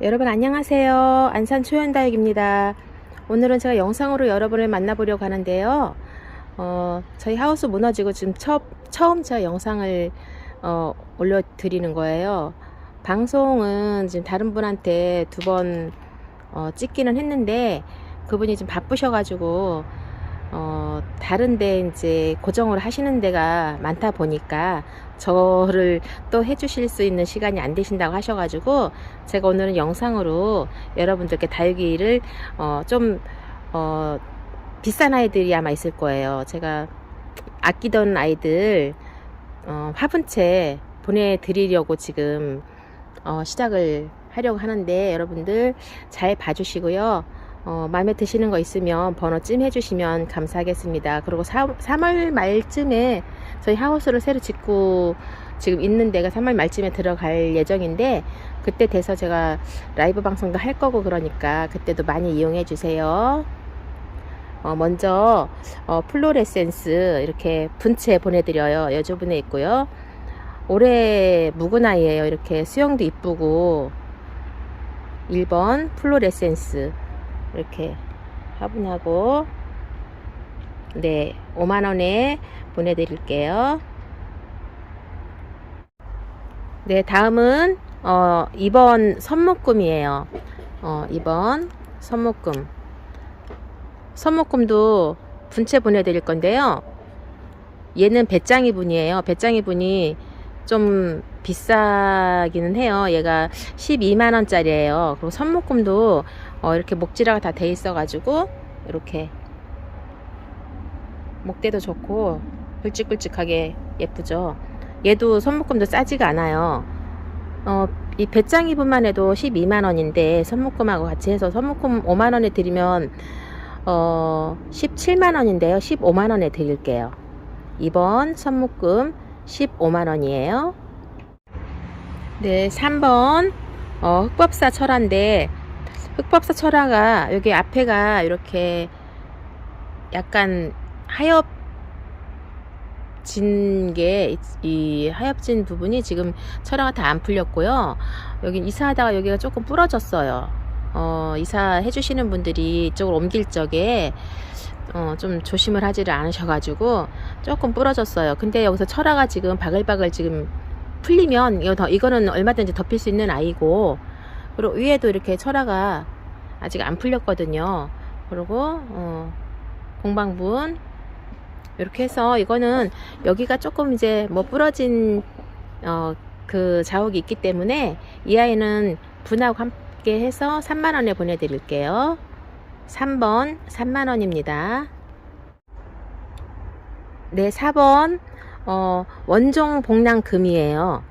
여러분 안녕하세요. 안산 초연다육입니다. 오늘은 제가 영상으로 여러분을 만나보려고 하는데요. 어, 저희 하우스 무너지고 지금 처, 처음 제가 영상을 어, 올려드리는 거예요. 방송은 지금 다른 분한테 두번 어, 찍기는 했는데 그분이 좀 바쁘셔가지고 어, 다른데 이제 고정을 하시는 데가 많다 보니까 저를 또 해주실 수 있는 시간이 안 되신다고 하셔가지고 제가 오늘은 영상으로 여러분들께 다육이를 어, 좀 어, 비싼 아이들이 아마 있을 거예요. 제가 아끼던 아이들 어, 화분채 보내드리려고 지금 어, 시작을 하려고 하는데 여러분들 잘 봐주시고요. 어, 마음에 드시는 거 있으면 번호 찜 해주시면 감사하겠습니다. 그리고 3, 3월 말쯤에 저희 하우스를 새로 짓고 지금 있는 데가 3월 말쯤에 들어갈 예정인데 그때 돼서 제가 라이브 방송도 할 거고 그러니까 그때도 많이 이용해 주세요. 어, 먼저 어, 플로레센스 이렇게 분체 보내드려요. 여주분에 있고요. 올해 아이예요. 이렇게 수영도 이쁘고 1번 플로레센스 이렇게 화분하고 네 5만원에 보내드릴게요. 네 다음은 어 2번 선목금이에요. 어 2번 선목금. 선목금도 분체 보내드릴 건데요. 얘는 배짱이 분이에요. 배짱이 분이 좀 비싸기는 해요. 얘가 12만원짜리예요. 그리고 선목금도 어, 이렇게 목지라가 다 돼 있어 가지고 이렇게 목대도 좋고 굵직굵직하게 예쁘죠? 얘도 선묶음도 싸지가 않아요. 어, 이 배짱 이분만 해도 12만원인데 선묶음하고 같이 해서 선묶음 5만원에 드리면 어, 17만원인데요. 15만원에 드릴게요. 이번 선묶음 15만원이에요. 네 3번. 어, 흑법사 철화인데 흑법사 철화가 여기 앞에가 이렇게 약간 하엽 진 게 이 하엽진 부분이 지금 철화가 다 안 풀렸고요. 여기 이사하다가 여기가 조금 부러졌어요. 어, 이사해 주시는 분들이 이쪽으로 옮길 적에 어, 좀 조심을 하지를 않으셔가지고 조금 부러졌어요. 근데 여기서 철화가 지금 바글바글 지금 풀리면 이거 더, 이거는 얼마든지 덮일 수 있는 아이고 그리고 위에도 이렇게 철화가 아직 안 풀렸거든요. 그리고 어, 공방분 이렇게 해서 이거는 여기가 조금 이제 뭐 부러진 어, 그 자욱이 있기 때문에 이 아이는 분하고 함께 해서 3만원에 보내드릴게요. 3번 3만원입니다. 네, 4번 어, 원종 복랑금이에요.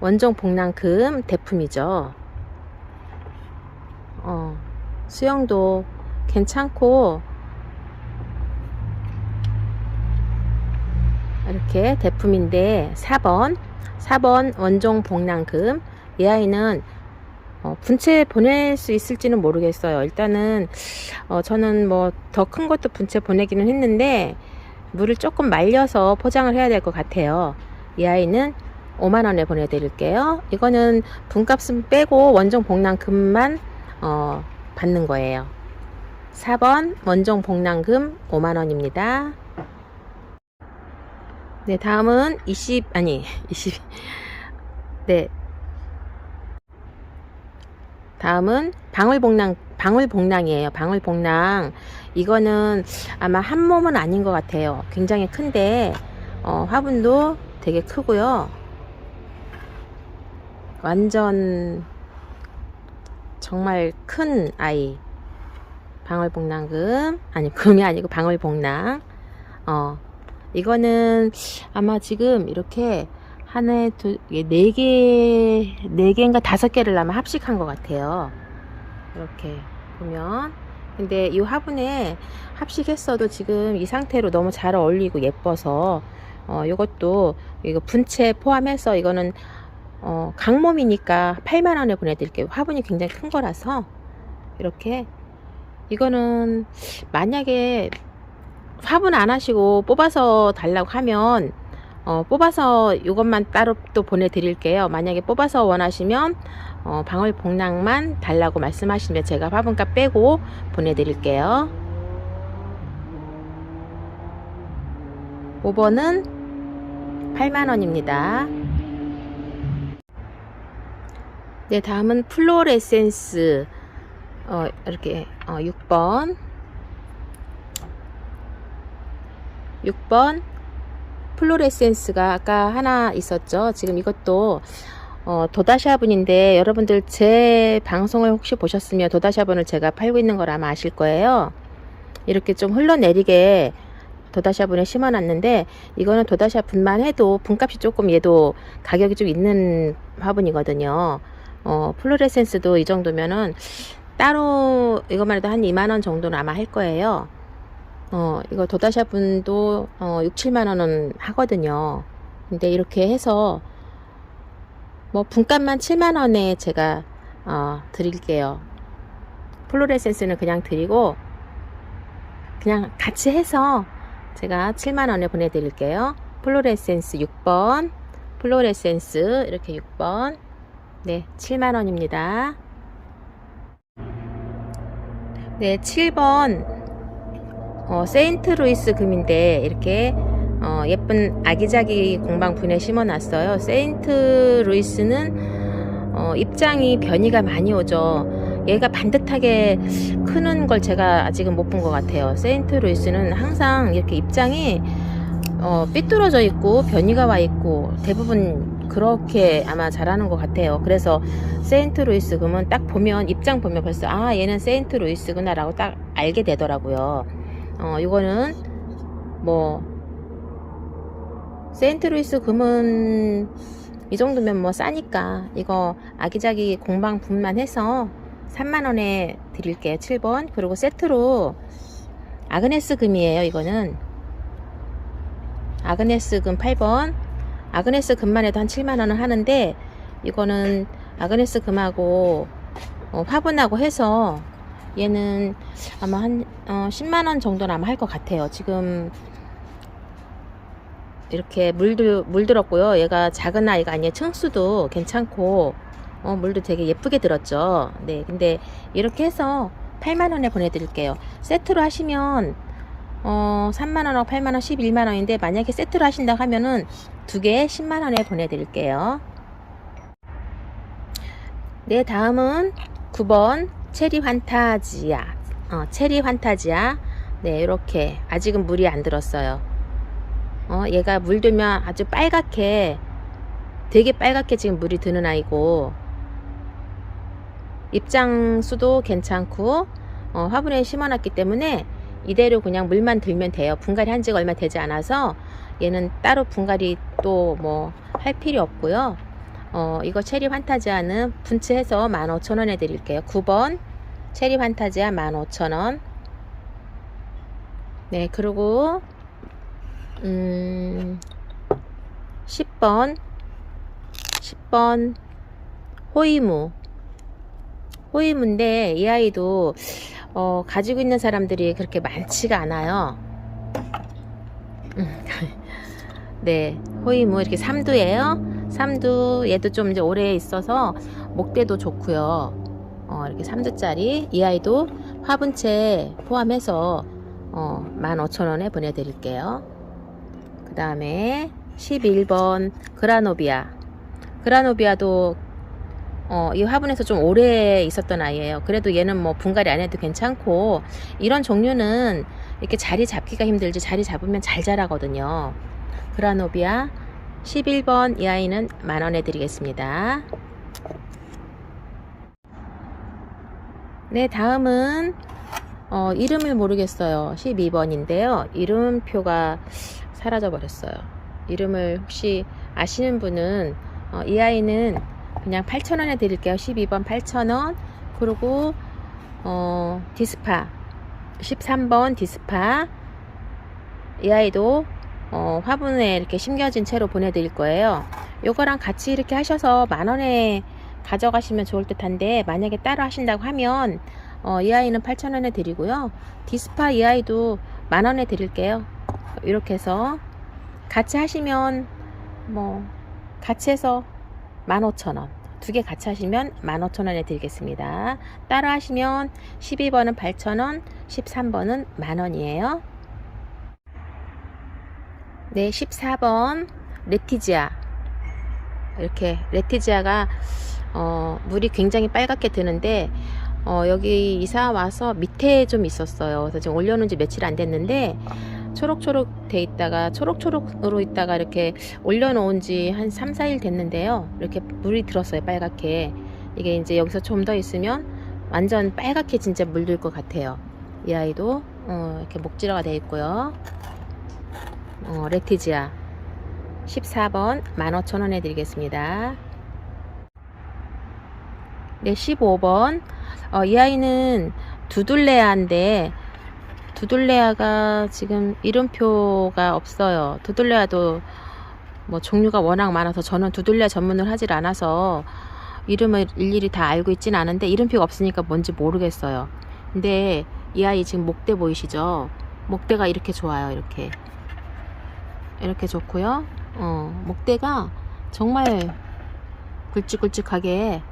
원종 복랑금 대품이죠. 어, 수영도 괜찮고 이렇게 대품인데 4번 4번 원종 복랑금. 이 아이는 어, 분체 보낼 수 있을지는 모르겠어요. 일단은 어, 저는 뭐 더 큰 것도 분체 보내기는 했는데 물을 조금 말려서 포장을 해야 될 것 같아요. 이 아이는 5만원에 보내드릴게요. 이거는 분값은 빼고 원종 복랑금만 어, 받는 거예요. 4번 원종 복랑금 5만원입니다 네 다음은 20 아니 20 네. 다음은 방울복랑 방울복랑이에요. 방울복랑. 이거는 아마 한 몸은 아닌 것 같아요. 굉장히 큰데 어, 화분도 되게 크고요. 완전 정말 큰 아이. 방울복랑금. 아니 금이 아니고 방울복랑. 어 이거는 아마 지금 이렇게 하나에 두 네 개, 네 개인가 다섯 개를 아마 합식한 것 같아요. 이렇게 보면. 근데 이 화분에 합식했어도 지금 이 상태로 너무 잘 어울리고 예뻐서, 어, 이것도, 이거 분체 포함해서 이거는, 어, 강몸이니까 8만원에 보내드릴게요. 화분이 굉장히 큰 거라서, 이렇게. 이거는, 만약에 화분 안 하시고 뽑아서 달라고 하면 어, 뽑아서 이것만 따로 또 보내드릴게요. 만약에 뽑아서 원하시면 어, 방울 복랑만 달라고 말씀하시면 제가 화분값 빼고 보내드릴게요. 5번은 8만원입니다. 네, 다음은 플로레센스. 어, 이렇게, 어, 6번. 6번. 플로레센스가 아까 하나 있었죠. 지금 이것도, 어, 도다샤분인데, 여러분들 제 방송을 혹시 보셨으면 도다샤분을 제가 팔고 있는 걸 아마 아실 거예요. 이렇게 좀 흘러내리게 도다샤분에 심어놨는데, 이거는 도다샤분만 해도 분값이 조금 얘도 가격이 좀 있는 화분이거든요. 어, 플로레센스도 이 정도면은 따로 이것만 해도 한 2만원 정도는 아마 할 거예요. 어, 이거 도다샤 분도 어, 6, 7만원은 하거든요. 근데 이렇게 해서 뭐 분값만 7만원에 제가 어, 드릴게요. 플로레센스는 그냥 드리고 그냥 같이 해서 제가 7만원에 보내드릴게요. 플로레센스 6번 플로레센스 이렇게 6번 네, 7만원입니다. 네, 7번, 어, 세인트루이스 금인데, 이렇게, 어, 예쁜 아기자기 공방분에 심어놨어요. 세인트루이스는, 어, 입장이 변이가 많이 오죠. 얘가 반듯하게 크는 걸 제가 아직은 못 본 것 같아요. 세인트루이스는 항상 이렇게 입장이, 어, 삐뚤어져 있고, 변이가 와 있고, 대부분 그렇게 아마 잘하는 것 같아요. 그래서 세인트 루이스 금은 딱 보면 입장 보면 벌써 아 얘는 세인트 루이스구나라고 딱 알게 되더라고요. 어 이거는 뭐 세인트 루이스 금은 이 정도면 뭐 싸니까 이거 아기자기 공방 분만 해서 3만원에 드릴게요 7번. 그리고 세트로 아그네스 금이에요 이거는. 아그네스 금 8번. 아그네스 금만 해도 한 7만원은 하는데 이거는 아그네스 금하고 어, 화분하고 해서 얘는 아마 한 어, 10만원 정도는 아마 할 것 같아요. 지금 이렇게 물도 물들었고요. 얘가 작은 아이가 아니에요. 층수도 괜찮고 어, 물도 되게 예쁘게 들었죠. 네 근데 이렇게 해서 8만원에 보내드릴게요. 세트로 하시면 어, 3만원하고 8만원 11만원인데 만약에 세트로 하신다고 하면은 두 개에 10만원에 보내드릴게요. 네 다음은 9번 체리 환타지아 어, 체리 환타지아 네 이렇게 아직은 물이 안 들었어요 어, 얘가 물 들면 아주 빨갛게 되게 빨갛게 지금 물이 드는 아이고 입장 수도 괜찮고 어, 화분에 심어놨기 때문에 이대로 그냥 물만 들면 돼요. 분갈이 한 지가 얼마 되지 않아서 얘는 따로 분갈이 또 뭐 할 필요 없고요. 어, 이거 체리 환타지아는 분치해서 15,000원에 드릴게요. 9번 체리 환타지아 15,000원. 네, 그리고 음 10번 10번 호이무 호이무인데 이 아이도 어, 가지고 있는 사람들이 그렇게 많지가 않아요. 음, 네, 호이무 이렇게 삼두예요. 삼두 얘도 좀 이제 오래 있어서 목대도 좋고요. 어, 이렇게 삼두짜리 이 아이도 화분채 포함해서 어, 15,000원에 보내드릴게요. 그 다음에 11번 그라노비아. 그라노비아도 어, 이 화분에서 좀 오래 있었던 아이예요. 그래도 얘는 뭐 분갈이 안 해도 괜찮고 이런 종류는 이렇게 자리 잡기가 힘들지 자리 잡으면 잘 자라거든요. 그라노비아 11번 이 아이는 만원에 드리겠습니다. 네 다음은 어, 이름을 모르겠어요. 12번인데요. 이름표가 사라져 버렸어요. 이름을 혹시 아시는 분은 어, 이 아이는 그냥 8,000원에 드릴게요. 12번 8,000원. 그리고 어, 디스파 13번 디스파 이 아이도 어, 화분에 이렇게 심겨진 채로 보내드릴 거예요. 요거랑 같이 이렇게 하셔서 만 원에 가져가시면 좋을 듯한데 만약에 따로 하신다고 하면 어, 이 아이는 8,000원에 드리고요. 디스파 이 아이도 만원에 드릴게요. 이렇게 해서 같이 하시면 뭐 같이 해서 15,000원 두 개 같이 하시면 15,000원에 드리겠습니다. 따로 하시면 12번은 8,000원, 13번은 만원이에요. 네, 14번 레티지아. 이렇게 레티지아가 어, 물이 굉장히 빨갛게 드는데 어, 여기 이사 와서 밑에 좀 있었어요. 그래서 지금 올려놓은 지 며칠 안 됐는데 초록초록 돼 있다가 초록초록으로 있다가 이렇게 올려놓은 지 한 3, 4일 됐는데요. 이렇게 물이 들었어요. 빨갛게. 이게 이제 여기서 좀 더 있으면 완전 빨갛게 진짜 물들 것 같아요. 이 아이도 어, 이렇게 목질화가 돼 있고요. 어, 레티지아 14번 15,000원에 드리겠습니다. 네, 15번. 어, 이 아이는 두둘레아인데, 두둘레아가 지금 이름표가 없어요. 두둘레아도 뭐 종류가 워낙 많아서 저는 두둘레아 전문을 하질 않아서 이름을 일일이 다 알고 있진 않은데 이름표가 없으니까 뭔지 모르겠어요. 근데 이 아이 지금 목대 보이시죠? 목대가 이렇게 좋아요. 이렇게. 이렇게 좋고요. 어, 목대가 정말 굵직굵직하게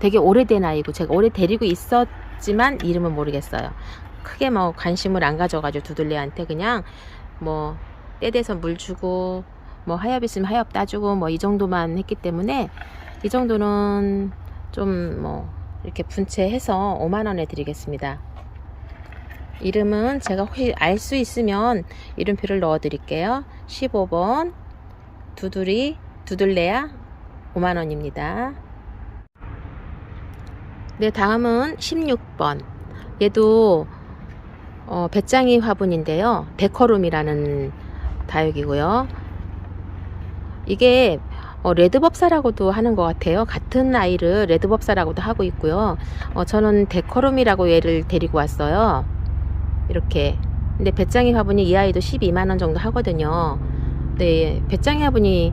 되게 오래된 아이고 제가 오래 데리고 있었지만 이름은 모르겠어요. 크게 뭐 관심을 안 가져가지고 두들레한테 그냥 뭐 떼대서 물 주고 뭐 하엽 있으면 하엽 따주고 뭐 이 정도만 했기 때문에 이 정도는 좀 뭐 이렇게 분채해서 5만 원에 드리겠습니다. 이름은 제가 혹시 알 수 있으면 이름표를 넣어 드릴게요. 15번 두두리 두들레야 5만 원입니다. 네, 다음은 16번. 얘도 어, 배짱이 화분인데요. 데커룸이라는 다육이고요. 이게 어, 레드법사라고도 하는 것 같아요. 같은 아이를 레드법사라고도 하고 있고요. 어, 저는 데커룸이라고 얘를 데리고 왔어요. 이렇게. 근데 배짱이 화분이 이 아이도 12만원 정도 하거든요. 네, 배짱이 화분이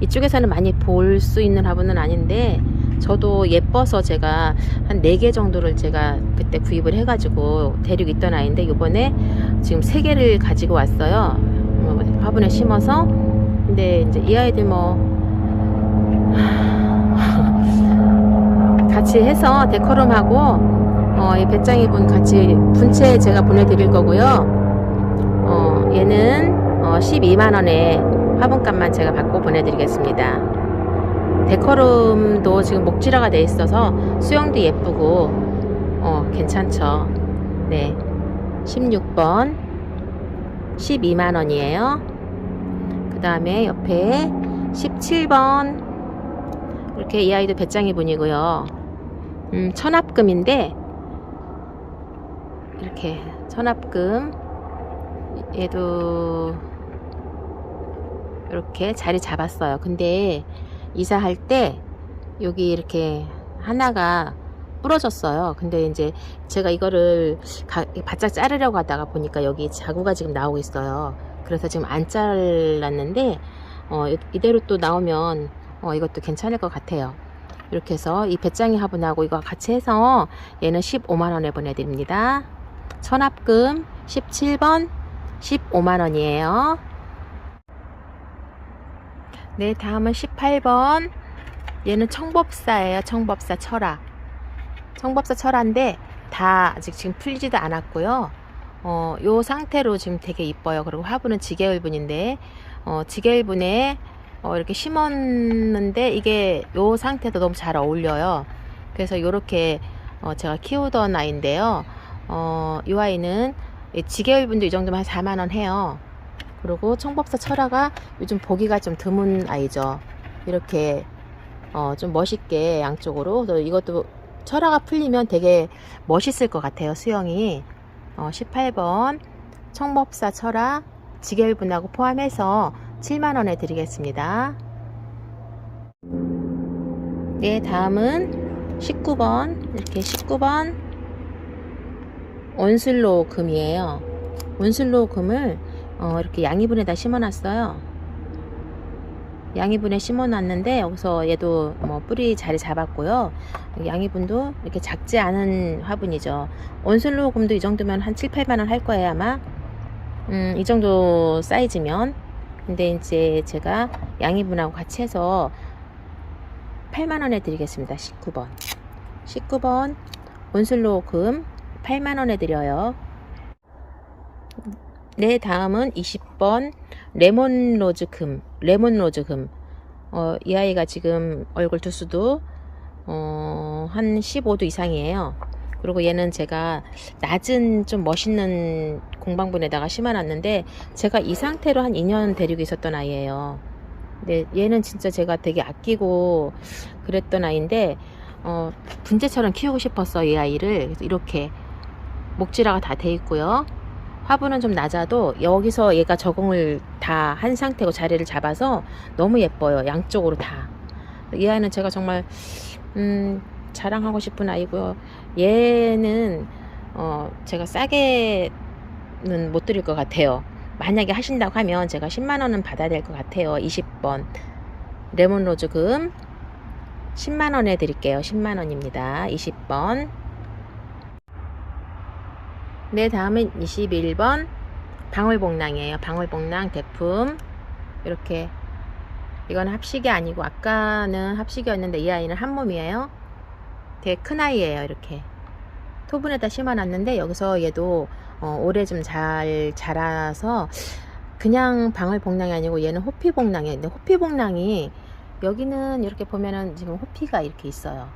이쪽에서는 많이 볼 수 있는 화분은 아닌데, 저도 예뻐서 제가 한 4개 정도를 제가 그때 구입을 해가지고 데리고 있던 아이인데 이번에 지금 3개를 가지고 왔어요. 뭐 화분에 심어서. 근데 이제 이 아이들 뭐 같이 해서 데코럼하고 어, 이 배짱이 분 같이 분채 제가 보내드릴 거고요. 어, 얘는 어, 12만 원에 화분값만 제가 받고 보내드리겠습니다. 데코룸도 지금 목질화가 돼 있어서 수영도 예쁘고 어 괜찮죠. 네. 16번. 12만원이에요. 그 다음에 옆에 17번. 이렇게 이 아이도 배짱이 분이고요. 음, 천합금인데 이렇게 천합금 얘도 이렇게 자리 잡았어요. 근데 이사할 때 여기 이렇게 하나가 부러졌어요. 근데 이제 제가 이거를 가, 바짝 자르려고 하다가 보니까 여기 자구가 지금 나오고 있어요. 그래서 지금 안 잘랐는데 어, 이대로 또 나오면 어, 이것도 괜찮을 것 같아요. 이렇게 해서 이 배짱이 화분하고 이거 같이 해서 얘는 15만원에 보내드립니다. 천합금 17번 15만원이에요. 네, 다음은 18번. 얘는 청법사예요. 청법사 철화. 청법사 철화인데 다 아직 지금 풀리지도 않았고요. 어, 요 상태로 지금 되게 이뻐요. 그리고 화분은 지게울분인데 어, 지게울분에 어, 이렇게 심었는데 이게 요 상태도 너무 잘 어울려요. 그래서 요렇게 어, 제가 키우던 아이인데요. 어, 이 아이는 지게울분도 이 정도면 한 4만 원 해요. 그리고 청법사 철화가 요즘 보기가 좀 드문 아이죠. 이렇게 어, 좀 멋있게 양쪽으로 또 이것도 철화가 풀리면 되게 멋있을 것 같아요. 수영이 어, 18번 청법사 철화 지겔분하고 포함해서 7만원에 드리겠습니다. 네, 다음은 19번 이렇게 19번 온슬로 금이에요. 온슬로 금을 어, 이렇게 양이분에다 심어놨어요. 양이분에 심어놨는데 여기서 얘도 뭐 뿌리 자리 잡았고요. 양이분도 이렇게 작지 않은 화분이죠. 온슬로금도 이 정도면 한 7, 8만 원 할 거예요 아마. 음, 이 정도 사이즈면. 근데 이제 제가 양이분하고 같이 해서 18만 원에 드리겠습니다. 19번. 19번 온슬로 금 8만 원에 드려요. 네, 다음은 20번 레몬 로즈 금. 레몬 로즈 금. 어, 이 아이가 지금 얼굴 두수도 어, 한 15도 이상이에요. 그리고 얘는 제가 낮은 좀 멋있는 공방분에다가 심어놨는데 제가 이 상태로 한 2년 데리고 있었던 아이예요. 근데 얘는 진짜 제가 되게 아끼고 그랬던 아이인데 어, 분재처럼 키우고 싶었어 이 아이를 이렇게 목지라가 다 돼 있고요. 화분은 좀 낮아도 여기서 얘가 적응을 다 한 상태고 자리를 잡아서 너무 예뻐요. 양쪽으로 다. 이 아이는 제가 정말 음, 자랑하고 싶은 아이고요. 얘는 어, 제가 싸게는 못 드릴 것 같아요. 만약에 하신다고 하면 제가 10만 원은 받아야 될 것 같아요. 20번 레몬 로즈 금 10만 원에 드릴게요. 10만 원입니다. 20번. 네, 다음은 21번 방울복랑이에요. 방울복랑 대품 이렇게 이건 합식이 아니고 아까는 합식이었는데 이 아이는 한 몸이에요. 되게 큰 아이예요. 이렇게 토분에다 심어놨는데 여기서 얘도 어, 올해 좀잘 자라서 그냥 방울복랑이 아니고 얘는 호피복랑이에요. 근데 호피복랑이 여기는 이렇게 보면은 지금 호피가 이렇게 있어요.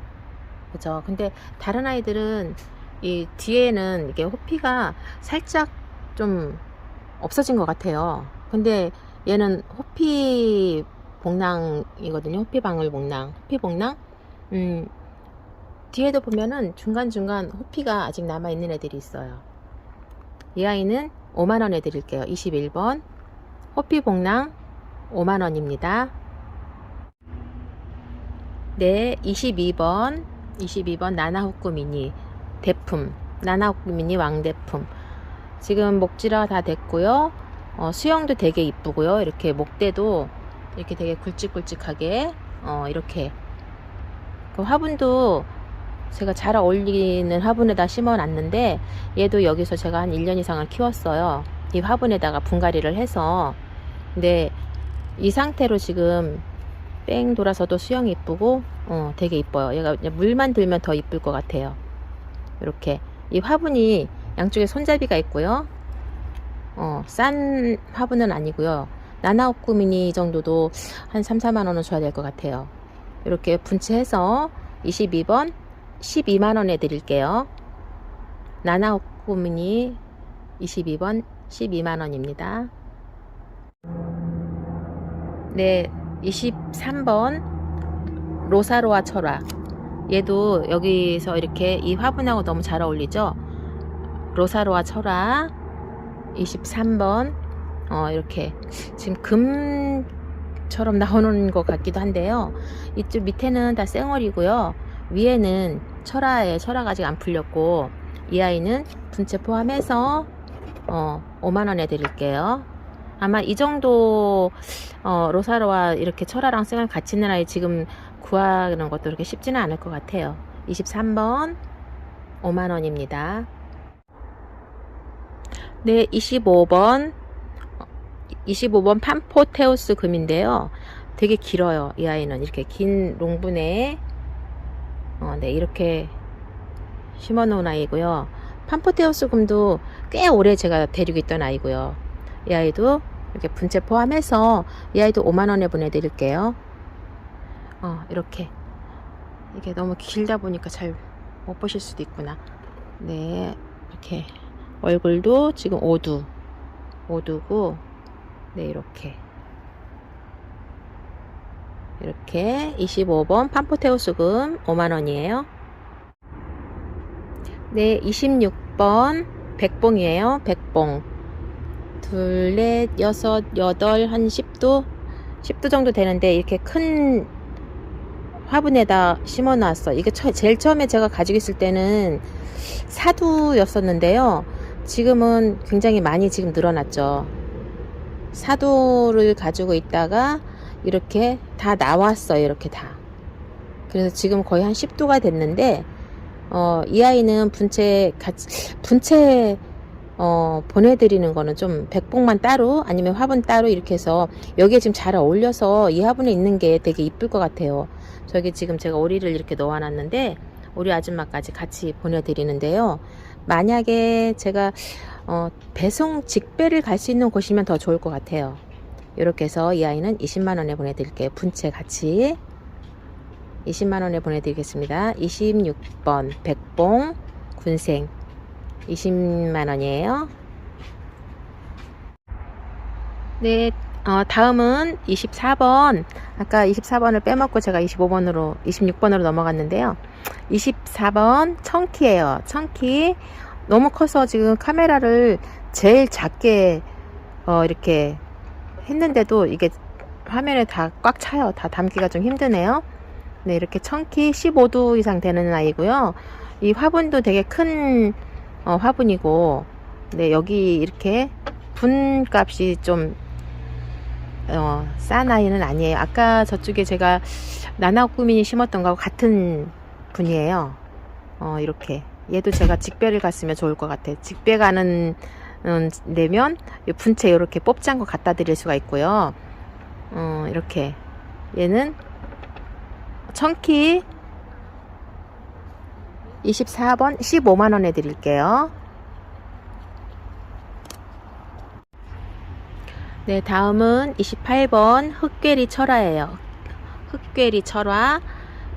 그죠? 근데 다른 아이들은 이 뒤에는 이게 호피가 살짝 좀 없어진 것 같아요. 근데 얘는 호피 복랑이거든요. 호피 방울 복랑, 호피 복랑. 음, 뒤에도 보면은 중간중간 호피가 아직 남아있는 애들이 있어요. 이 아이는 5만원에 드릴게요. 21번. 호피 복랑 5만원입니다. 네, 22번. 22번 나나호쿠 미니 대품. 미니 왕대품. 지금 목지라 다 됐고요. 어, 수영도 되게 이쁘고요. 이렇게 목대도 이렇게 되게 굵직굵직하게 어, 이렇게 그 화분도 제가 잘 어울리는 화분에다 심어 놨는데 얘도 여기서 제가 한 1년 이상을 키웠어요. 이 화분에다가 분갈이를 해서 근데 이 상태로 지금 뺑 돌아서도 수영이 이쁘고 어, 되게 이뻐요. 얘가 물만 들면 더 이쁠 것 같아요. 이렇게 이 화분이 양쪽에 손잡이가 있고요. 어, 싼 화분은 아니고요. 나나오쿠 미니 정도도 한 3, 4만 원은 줘야 될 것 같아요. 이렇게 분치해서 22번 12만 원에 드릴게요. 나나오쿠 미니 22번 12만 원입니다. 네, 23번 로사로아 철화. 얘도 여기서 이렇게 이 화분하고 너무 잘 어울리죠? 로사로아 철화 23번 어, 이렇게 지금 금처럼 나오는 것 같기도 한데요. 이쪽 밑에는 다 쌩얼이고요. 위에는 철화에 철화가 아직 안 풀렸고 이 아이는 분체 포함해서 어, 5만 원에 드릴게요. 아마 이 정도 어, 로사로와 이렇게 철화랑 쌩얼 같이 있는 아이 지금 구하는 것도 그렇게 쉽지는 않을 것 같아요. 23번 5만 원입니다. 네, 25번 25번 판포테우스 금인데요. 되게 길어요. 이 아이는 이렇게 긴 롱분에 어, 네 이렇게 심어 놓은 아이고요. 판포테우스 금도 꽤 오래 제가 데리고 있던 아이고요. 이 아이도 이렇게 분체 포함해서 이 아이도 5만 원에 보내드릴게요. 어 이렇게. 이게 너무 길다 보니까 잘 못 보실 수도 있구나. 네 이렇게. 얼굴도 지금 오두 오두고 네 이렇게. 이렇게 25번 판포테우스금 5만원이에요. 네 26번 백봉이에요. 백봉. 둘, 넷, 여섯, 여덟, 한 10도 10도 정도 되는데 이렇게 큰 화분에다 심어 놨어 이게 처, 제일 처음에 제가 가지고 있을 때는 사두였었는데요 지금은 굉장히 많이 지금 늘어났죠 사도를 가지고 있다가 이렇게 다 나왔어요. 이렇게 다. 그래서 지금 거의 한 10도가 됐는데, 어, 이 아이는 분체, 같이, 분체, 어, 보내드리는 거는 좀 백봉만 따로 아니면 화분 따로 이렇게 해서 여기에 지금 잘 어울려서 이 화분에 있는 게 되게 이쁠 것 같아요. 저기 지금 제가 오리를 이렇게 놓아놨는데 오리 아줌마까지 같이 보내드리는데요. 만약에 제가 어, 배송 직배를 갈 수 있는 곳이면 더 좋을 것 같아요. 이렇게 해서 이 아이는 20만원에 보내드릴게요. 분체 같이 20만원에 보내드리겠습니다. 26번 백봉 군생 20만원이에요. 네, 어, 다음은 24번. 아까 24번을 빼먹고 제가 25번으로, 26번으로 넘어갔는데요. 24번 청키예요. 청키. 너무 커서 지금 카메라를 제일 작게 어, 이렇게 했는데도 이게 화면에 다 꽉 차요. 다 담기가 좀 힘드네요. 네, 이렇게 청키 15도 이상 되는 아이고요. 이 화분도 되게 큰 어, 화분이고, 네, 여기 이렇게 분 값이 좀 어, 싼 아이는 아니에요. 아까 저쪽에 제가 나나꾸민이 심었던 거하고 같은 분이에요. 어, 이렇게. 얘도 제가 직배를 갔으면 좋을 것 같아요. 직배 가는, 음, 내면, 이 분체 이렇게 뽑잔 거 갖다 드릴 수가 있고요. 어, 이렇게. 얘는, 청키 24번 15만원에 드릴게요. 네, 다음은 28번 흑괴리 철화예요. 흑괴리 철화.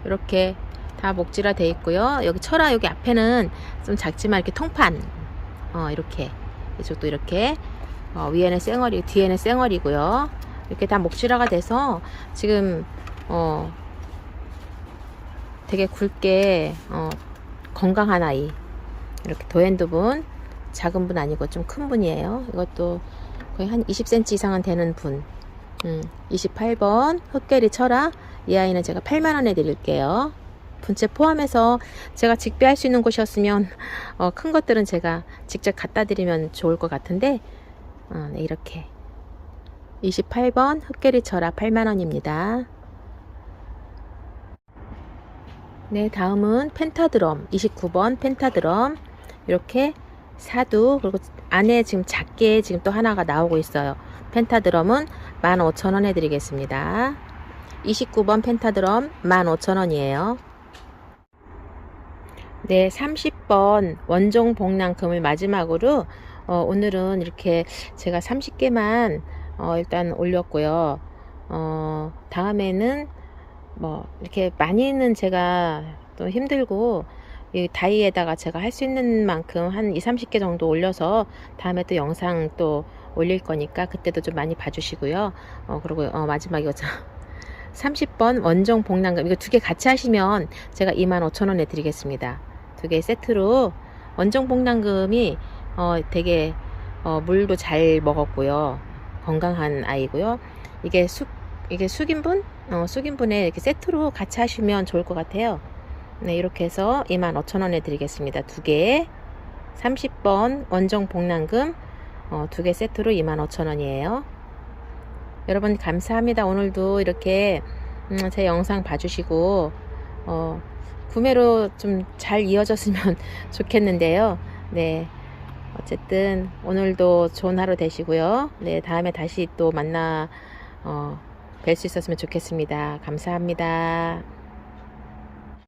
이렇게 다 목지라 돼 있고요. 여기 철화 여기 앞에는 좀 작지만 이렇게 통판. 어, 이렇게. 이쪽도 이렇게. 어, 위에는 쌩얼이, 뒤에는 쌩얼이고요. 이렇게 다 목지라가 돼서 지금, 어, 되게 굵게, 어, 건강한 아이. 이렇게 도엔드 분. 작은 분 아니고 좀 큰 분이에요. 이것도 거의 한 20cm 이상은 되는 분. 음, 28번 흑계리 철화. 이 아이는 제가 8만원에 드릴게요. 분체 포함해서 제가 직배할 수 있는 곳이었으면 어, 큰 것들은 제가 직접 갖다 드리면 좋을 것 같은데 어, 네, 이렇게 28번 흑계리 철화 8만원입니다. 네 다음은 펜타드럼 29번 펜타드럼 이렇게 사두 그리고 안에 지금 작게 지금 또 하나가 나오고 있어요. 펜타드럼은 15,000원 해드리겠습니다. 29번 펜타드럼 15,000원이에요. 네, 30번 원종 복랑금을 마지막으로 어, 오늘은 이렇게 제가 30개만 어, 일단 올렸고요. 어, 다음에는 뭐 이렇게 많이는 제가 또 힘들고 이 다이에다가 제가 할 수 있는 만큼 한 2, 30개 정도 올려서 다음에 또 영상 또 올릴 거니까 그때도 좀 많이 봐주시고요. 어, 그리고 어, 마지막 이거 30번 원종 복랑금 이거 두 개 같이 하시면 제가 25,000원에 드리겠습니다. 두 개 세트로 원종 복랑금이 어, 되게 어, 물도 잘 먹었고요. 건강한 아이고요. 이게 숙 이게 숙인분? 어, 숙인분에 이렇게 세트로 같이 하시면 좋을 것 같아요. 네, 이렇게 해서 25,000원에 드리겠습니다. 두 개. 30번 원정 복랑금 어, 두 개 세트로 25,000원이에요. 여러분 감사합니다. 오늘도 이렇게 음, 제 영상 봐주시고 어, 구매로 좀 잘 이어졌으면 좋겠는데요. 네. 어쨌든 오늘도 좋은 하루 되시고요. 네, 다음에 다시 또 만나 어, 뵐 수 있었으면 좋겠습니다. 감사합니다.